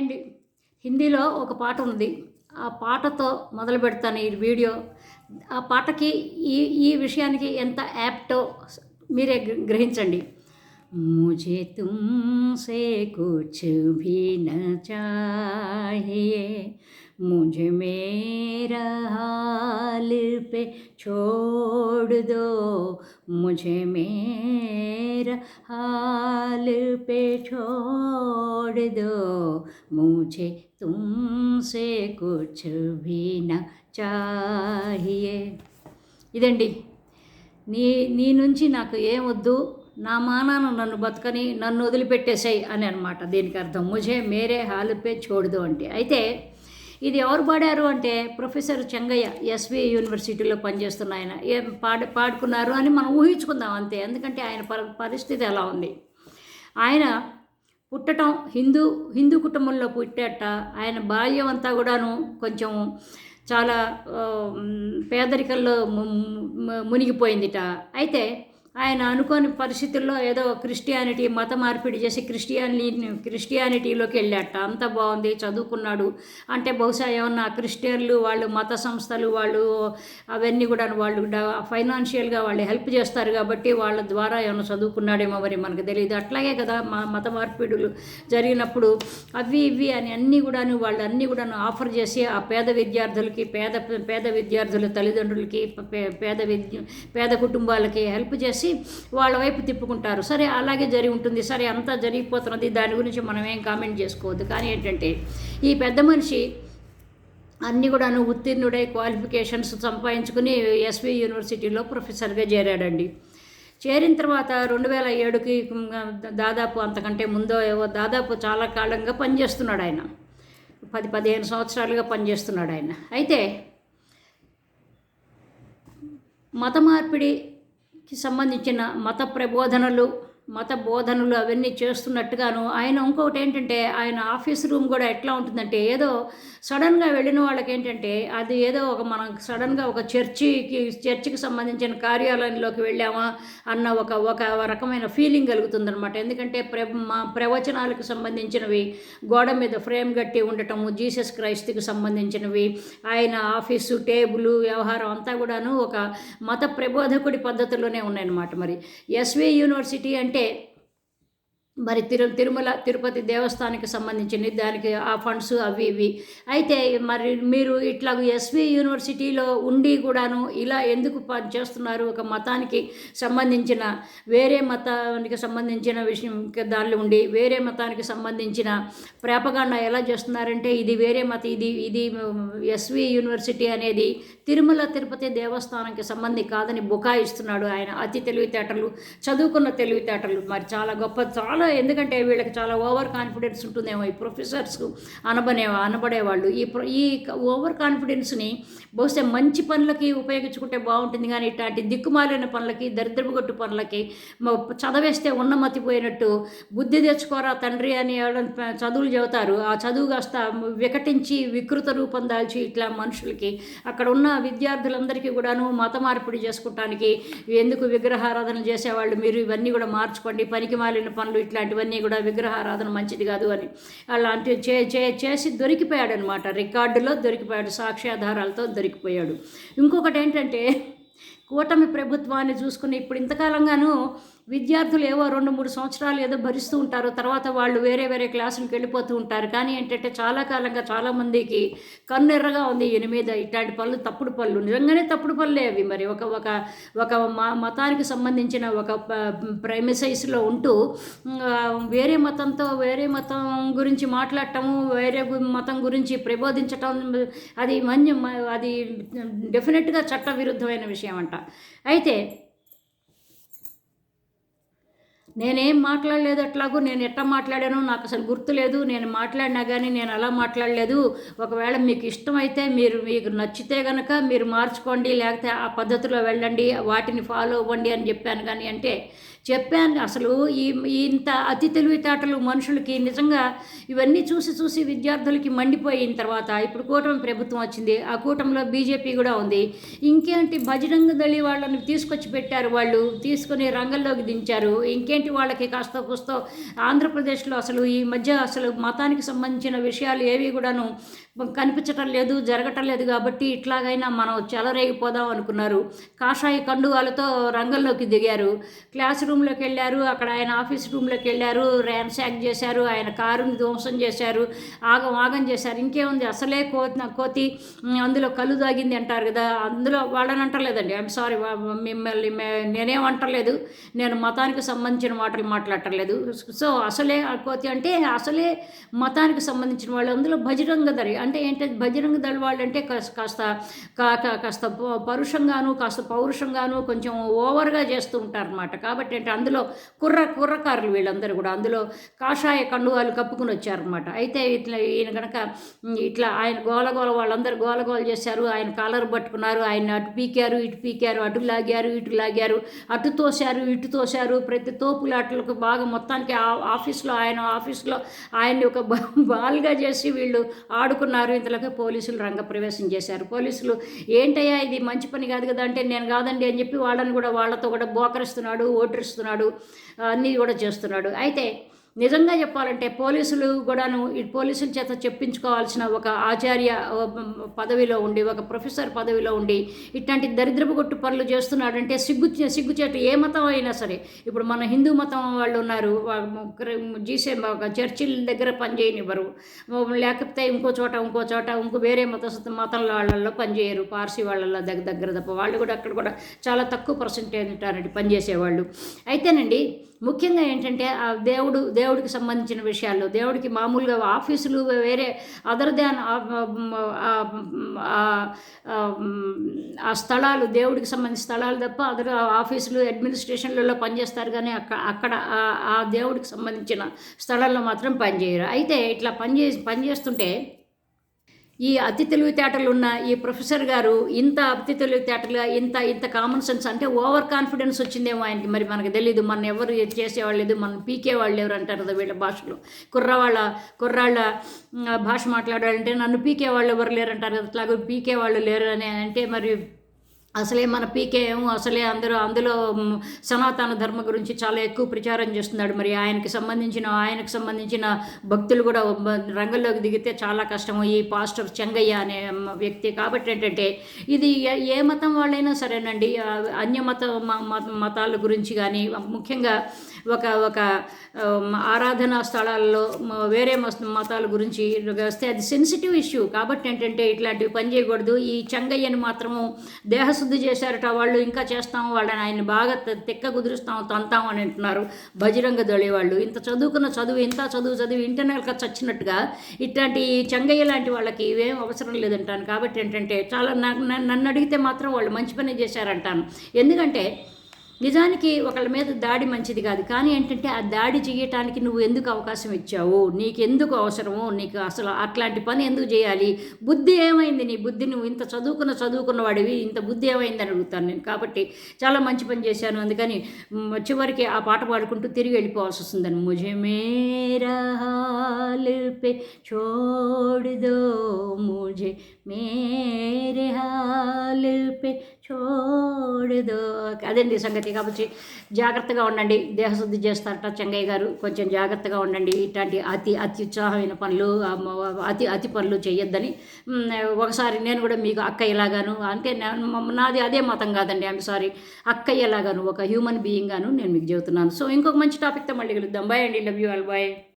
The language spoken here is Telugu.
అండ్ హిందీలో ఒక పాట ఉంది ఆ పాటతో మొదలు పెడతాను ఈ వీడియో ఆ పాటకి ఈ ఈ విషయానికి ఎంత యాప్టో మీరే గ్ర- గ్రహించండి मुझे तुमसे कुछ भी न चाहिए मुझे मेरा हाल पे छोड़ दो मुझे मेरा हाल पे छोड़ दो मुझे तुमसे कुछ भी न चाहिए ఇదండి నీ నీ నుంచి నాకు ఏమొద్దు నా మానాన నన్ను బతకని నన్ను వదిలిపెట్టేసాయి అని అనమాట దీనికి అర్థం ముజే మేరే హాలుపే చూడదు అంటే అయితే ఇది ఎవరు పాడారు అంటే ప్రొఫెసర్ చెంగయ్య ఎస్వి యూనివర్సిటీలో పనిచేస్తున్న ఆయన. ఏం పాడు పాడుకున్నారు అని మనం ఊహించుకుందాం అంతే. ఎందుకంటే ఆయన పరి పరిస్థితి ఎలా ఉంది? ఆయన పుట్టటం హిందూ హిందూ కుటుంబంలో పుట్టేట ఆయన బాల్యం అంతా కూడాను కొంచెం చాలా పేదరికల్లో పేదరికంలో ము- మునిగిపోయిందిట. అయితే ఆయన అనుకోని పరిస్థితుల్లో ఏదో క్రిస్టియానిటీ మత మార్పిడి చేసి క్రిస్టియాని క్రిస్టియానిటీలోకి వెళ్ళాట అంత బాగుంది చదువుకున్నాడు. అంటే బహుశా ఏమన్నా క్రిస్టియన్లు వాళ్ళు మత సంస్థలు వాళ్ళు అవన్నీ కూడా వాళ్ళు ఫైనాన్షియల్గా వాళ్ళు హెల్ప్ చేస్తారు కాబట్టి వాళ్ళ ద్వారా ఏమైనా చదువుకున్నాడేమో మరి మనకు తెలియదు అట్లాగే కదా మా మత మార్పిడులు జరిగినప్పుడు అవి ఇవి అని అన్నీ కూడాను వాళ్ళు అన్నీ కూడాను ఆఫర్ చేసి ఆ పేద విద్యార్థులకి పేద పేద విద్యార్థుల తల్లిదండ్రులకి పేద విద్య పేద కుటుంబాలకి హెల్ప్ చేసి వాళ్ళ వైపు తిప్పుకుంటారు. సరే అలాగే జరిగి ఉంటుంది. సరే అంతా జరిగిపోతున్నది. దాని గురించి మనం ఏం కామెంట్ చేసుకోవద్దు. కానీ ఏంటంటే ఈ పెద్ద మనిషి అన్నీ కూడాను ఉత్తీర్ణుడై క్వాలిఫికేషన్స్ సంపాదించుకుని ఎస్వి యూనివర్సిటీలో ప్రొఫెసర్గా చేరాడండి. చేరిన తర్వాత రెండు వేల ఏడుకి దాదాపు అంతకంటే ముందో ఏవో దాదాపు చాలా కాలంగా పనిచేస్తున్నాడు ఆయన. పది పదిహేను సంవత్సరాలుగా పనిచేస్తున్నాడు ఆయన. అయితే మత మార్పిడి సంబంధించిన మత ప్రబోధనలు మత బోధనలు అవన్నీ చేస్తున్నట్టుగాను ఆయన ఇంకొకటి ఏంటంటే ఆయన ఆఫీస్ రూమ్ కూడా ఎట్లా ఉంటుందంటే ఏదో సడన్గా వెళ్ళిన వాళ్ళకి ఏంటంటే అది ఏదో ఒక మనం సడన్గా ఒక చర్చికి చర్చికి సంబంధించిన కార్యాలయంలోకి వెళ్ళామా అన్న ఒక ఒక రకమైన ఫీలింగ్ కలుగుతుందనమాట ఎందుకంటే ప్ర మా ప్రవచనాలకు సంబంధించినవి గోడ మీద ఫ్రేమ్ కట్టి ఉండటము జీసస్ క్రైస్తుకి సంబంధించినవి ఆయన ఆఫీసు టేబుల్ వ్యవహారం అంతా కూడాను ఒక మత ప్రబోధకుడి పద్ధతిలోనే ఉన్నాయన్నమాట మరి. ఎస్వి యూనివర్సిటీ అంటే que మరి తిరు తిరుమల తిరుపతి దేవస్థానానికి సంబంధించింది దానికి ఆ ఫండ్స్ అవి ఇవి. అయితే మరి మీరు ఇట్లా ఎస్వి యూనివర్సిటీలో ఉండి కూడాను ఇలా ఎందుకు పని చేస్తున్నారు? ఒక మతానికి సంబంధించిన వేరే మతానికి సంబంధించిన విషయం దానిలో ఉండి వేరే మతానికి సంబంధించిన ప్రేపగాండ ఎలా చేస్తున్నారంటే ఇది వేరే మత ఇది ఇది ఎస్వి యూనివర్సిటీ అనేది తిరుమల తిరుపతి దేవస్థానానికి సంబంధి కాదని బుకాయిస్తున్నాడు ఆయన. అతి తెలివితేటలు చదువుకున్న తెలివితేటలు. మరి చాలా గొప్ప చాలా ఎందుకంటే వీళ్ళకి చాలా ఓవర్ కాన్ఫిడెన్స్ ఉంటుందేమో ఈ ప్రొఫెసర్స్ అనబనే అనబడేవాళ్ళు. ఈ ప్రొ ఈ ఓవర్ కాన్ఫిడెన్స్ని బహుశా మంచి పనులకి ఉపయోగించుకుంటే బాగుంటుంది కానీ ఇట్లాంటి దిక్కుమాలిన పనులకి దరిద్రపుగొట్టు పనులకి చదవేస్తే ఉన్న బుద్ధి తెచ్చుకోరా తండ్రి అని చదువులు చెబుతారు. ఆ చదువు కాస్త వికటించి వికృత రూపం దాల్చి ఇట్లా మనుషులకి అక్కడ ఉన్న విద్యార్థులందరికీ కూడాను మత మార్పిడి చేసుకోవటానికి ఎందుకు విగ్రహారాధన చేసేవాళ్ళు మీరు? ఇవన్నీ కూడా మార్చుకోండి. పనికి మాలిన పనులు ఇట్లాంటివన్నీ కూడా విగ్రహారాధన మంచిది కాదు అని. అలాంటి చే చే చేసి దొరికిపోయాడు అనమాట రికార్డులో దొరికిపోయాడు సాక్ష్యాధారాలతో దొరికిపోయాడు. ఇంకొకటి ఏంటంటే కూటమి ప్రభుత్వాన్ని చూసుకుని ఇప్పుడు ఇంతకాలంగాను విద్యార్థులు ఏవో రెండు మూడు సంవత్సరాలు ఏదో భరిస్తూ ఉంటారు. తర్వాత వాళ్ళు వేరే వేరే క్లాసులకు వెళ్ళిపోతూ ఉంటారు. కానీ ఏంటంటే చాలా కాలంగా చాలామందికి కన్నుర్రగా ఉంది ఈయన మీద. ఇట్లాంటి పళ్ళు తప్పుడు పళ్ళు నిజంగానే తప్పుడు పళ్ళే అవి. మరి ఒక ఒక ఒక మా- మతానికి సంబంధించిన ఒక ప్రైమసైస్లో ఉంటూ వేరే మతంతో వేరే మతం గురించి మాట్లాడటము వేరే మతం గురించి ప్రబోధించటం అది మంచి అది డెఫినెట్గా చట్ట విరుద్ధమైన విషయం అంట అయితే నేనేం మాట్లాడలేదు అట్లాగూ నేను ఎట్లా మాట్లాడానో నాకు అసలు గుర్తులేదు నేను మాట్లాడినా కానీ నేను అలా మాట్లాడలేదు. ఒకవేళ మీకు ఇష్టమైతే మీరు మీకు నచ్చితే కనుక మీరు మార్చుకోండి లేకపోతే ఆ పద్ధతిలో వెళ్ళండి వాటిని ఫాలో అవ్వండి అని చెప్పాను కానీ అంటే చెప్పాను అసలు ఈ ఈ ఇంత అతి తెలివితేటలు మనుషులకి నిజంగా ఇవన్నీ చూసి చూసి విద్యార్థులకి మండిపోయిన తర్వాత ఇప్పుడు కూటమి ప్రభుత్వం వచ్చింది. ఆ కూటమిలో బీజేపీ కూడా ఉంది. ఇంకేంటి బజరంగ దళి వాళ్ళని తీసుకొచ్చి పెట్టారు వాళ్ళు. తీసుకొని రంగంలోకి దించారు. ఇంకేంటి ఏంటి వాళ్ళకి కాస్త కూస్తో ఆంధ్రప్రదేశ్లో అసలు ఈ మధ్య అసలు మతానికి సంబంధించిన విషయాలు ఏవి కూడాను కనిపించటం లేదు జరగటం లేదు కాబట్టి ఇట్లాగైనా మనం చెలరేగిపోదాం అనుకున్నారు. కాషాయ కండువాలతో రంగంలోకి దిగారు. క్లాస్ రూమ్లోకి వెళ్ళారు. అక్కడ ఆయన ఆఫీస్ రూమ్లోకి వెళ్ళారు. ర్యాన్సాక్ చేశారు. ఆయన కారుని ధ్వంసం చేశారు. ఆగం ఆగం చేశారు. ఇంకేముంది? అసలే కోతి కోతి అందులో కళ్ళు దాగింది అంటారు కదా. అందులో వాళ్ళని అంటలేదండి. ఐఎమ్ సారీ మిమ్మల్ని నేనేం అంటలేదు. నేను మతానికి సంబంధించిన మాటలు మాట్లాడటలేదు. సో అసలే కోతి అంటే అసలే మతానికి సంబంధించిన వాళ్ళు అందులో బజరంగ దళి అంటే ఏంటంటే బజరంగ దళ వాళ్ళు అంటే కాస్త కాస్త పరుషంగాను కాస్త పౌరుషంగాను కొంచెం ఓవర్గా చేస్తూ ఉంటారనమాట కాబట్టి అంటే అందులో కుర్ర కుర్రకారులు వీళ్ళందరూ కూడా అందులో కాషాయ కండువాలు కప్పుకుని వచ్చారనమాట అయితే ఇట్లా ఈయన కనుక ఇట్లా ఆయన గోలగోల వాళ్ళందరూ గోలగోల చేశారు ఆయన కాలర్ పట్టుకున్నారు ఆయన అటు పీకారు ఇటు పీకారు అటు లాగారు ఇటు లాగారు అటు తోశారు ఇటు తోశారు ప్రతి తోపులాటలకు బాగా మొత్తానికి ఆఫీస్లో ఆయన ఆఫీస్లో ఆయన్ని ఒక బాల్గా చేసి వీళ్ళు ఆడుకున్నారు. ఇంతలోకి పోలీసులు రంగప్రవేశం చేశారు. పోలీసులు ఏంటయ్యా ఇది? మంచి పని కాదు కదా అంటే నేను కాదండి అని చెప్పి వాళ్ళని కూడా వాళ్ళతో కూడా బోకరిస్తున్నాడు ఓటరిస్తున్నాడు అన్నీ కూడా చేస్తున్నాడు. అయితే నిజంగా చెప్పాలంటే పోలీసులు కూడాను ఈ పోలీసుల చేత చెప్పించుకోవాల్సిన ఒక ఆచార్య పదవిలో ఉండి ఒక ప్రొఫెసర్ పదవిలో ఉండి ఇట్లాంటి దరిద్రపు కొట్టు పనులు చేస్తున్నాడంటే సిగ్గు సిగ్గుచేట ఏ మతం అయినా సరే. ఇప్పుడు మన హిందూ మతం వాళ్ళు ఉన్నారు జీసే చర్చిల దగ్గర పనిచేయనివ్వరు. లేకపోతే ఇంకో చోట ఇంకో చోట ఇంకో వేరే మత మతం వాళ్ళల్లో పనిచేయరు పార్సీ వాళ్ళల్లో దగ్గర దగ్గర తప్ప. వాళ్ళు కూడా అక్కడ కూడా చాలా తక్కువ పర్సెంటేజ్ ఉంటారండి పనిచేసేవాళ్ళు. అయితేనండి ముఖ్యంగా ఏంటంటే ఆ దేవుడు దేవుడికి సంబంధించిన విషయాల్లో దేవుడికి మామూలుగా ఆఫీసులు వేరే అదర్ దాన్ ఆ స్థలాలు దేవుడికి సంబంధించిన స్థలాలు తప్ప అదర్ ఆఫీసులు అడ్మినిస్ట్రేషన్లలో పనిచేస్తారు కానీ అక్కడ అక్కడ ఆ దేవుడికి సంబంధించిన స్థలాల్లో మాత్రం పనిచేయరు. అయితే ఇట్లా పనిచే పనిచేస్తుంటే ఈ అతి తెలివితేటలున్న ఈ ప్రొఫెసర్ గారు ఇంత అతి తెలివితేటలుగా ఇంత ఇంత కామన్ సెన్స్ అంటే ఓవర్ కాన్ఫిడెన్స్ వచ్చిందేమో ఆయనకి. మరి మనకు తెలియదు మన ఎవరు చేసేవాళ్ళు లేదు మన పీకే వాళ్ళు ఎవరు అంటారు కదా వీళ్ళ భాషలో. కుర్రవాళ్ళ కుర్రాళ్ళ భాష మాట్లాడాలంటే నన్ను పీకే వాళ్ళు ఎవరు లేరు అంటారు అట్లాగే పీకే వాళ్ళు లేరు అని అంటే మరి అసలే మన పీకేఎం అసలే అందరూ అందులో సనాతన ధర్మ గురించి చాలా ఎక్కువ ప్రచారం చేస్తున్నాడు. మరి ఆయనకి సంబంధించిన ఆయనకు సంబంధించిన భక్తులు కూడా రంగంలోకి దిగితే చాలా కష్టము. ఈ పాస్టర్ చెంగయ్య అనే వ్యక్తి కాబట్టి ఏంటంటే ఇది ఏ మతం వాళ్ళైనా సరేనండి. అన్య మత మతాల గురించి కానీ ముఖ్యంగా ఒక ఒక ఆరాధనా స్థలాల్లో వేరే మతాల గురించి వస్తే అది సెన్సిటివ్ ఇష్యూ కాబట్టి ఏంటంటే ఇట్లాంటివి పని చేయకూడదు. ఈ చెంగయ్యని మాత్రము దేహశుద్ధి చేశారట వాళ్ళు ఇంకా చేస్తాం వాళ్ళని ఆయన బాగా తెక్క కుదురుస్తాం తంతాం అని అంటున్నారు బజరంగ దొళి వాళ్ళు. ఇంత చదువుకున్న చదువు ఇంత చదువు చదివి ఇంటర్నల్గా చచ్చినట్టుగా ఇట్లాంటి చెంగయ్య లాంటి వాళ్ళకి ఇవేం అవసరం లేదంటాను. కాబట్టి ఏంటంటే చాలా నన్ను అడిగితే మాత్రం వాళ్ళు మంచి పని చేశారంటాను. ఎందుకంటే నిజానికి ఒకళ్ళ మీద దాడి మంచిది కాదు కానీ ఏంటంటే ఆ దాడి చేయటానికి నువ్వు ఎందుకు అవకాశం ఇచ్చావు నీకు ఎందుకు అవసరము నీకు అసలు అట్లాంటి పని ఎందుకు చేయాలి బుద్ధి ఏమైంది నీ బుద్ధి నువ్వు ఇంత చదువుకున్న చదువుకున్న వాడివి ఇంత బుద్ధి ఏమైంది అని అడుగుతాను నేను కాబట్టి చాలా మంచి పని చేశాను అందుకని చివరికి ఆ పాట పాడుకుంటూ తిరిగి వెళ్ళిపోవాల్సి వస్తుందని ముజే మేరా పే छोड़ दो मुझे मेरे हाल पे అదండి సంగతి. కాబట్టి జాగ్రత్తగా ఉండండి. దేహశుద్ధి చేస్తారట చెంగయ్య గారు. కొంచెం జాగ్రత్తగా ఉండండి. ఇట్లాంటి అతి అత్యుత్సాహమైన పనులు అతి అతి పనులు చేయొద్దని ఒకసారి నేను కూడా మీకు అక్కయ్యలాగాను. అంటే నాది అదే మతం కాదండి. ఐఎమ్ సారీ అక్కయ్యలాగాను. ఒక హ్యూమన్ బీయింగ్ గాను నేను మీకు చెబుతున్నాను. సో ఇంకొక మంచి టాపిక్తో మళ్ళీ కలుద్దాం. బాయ్ అండి. Love you all bye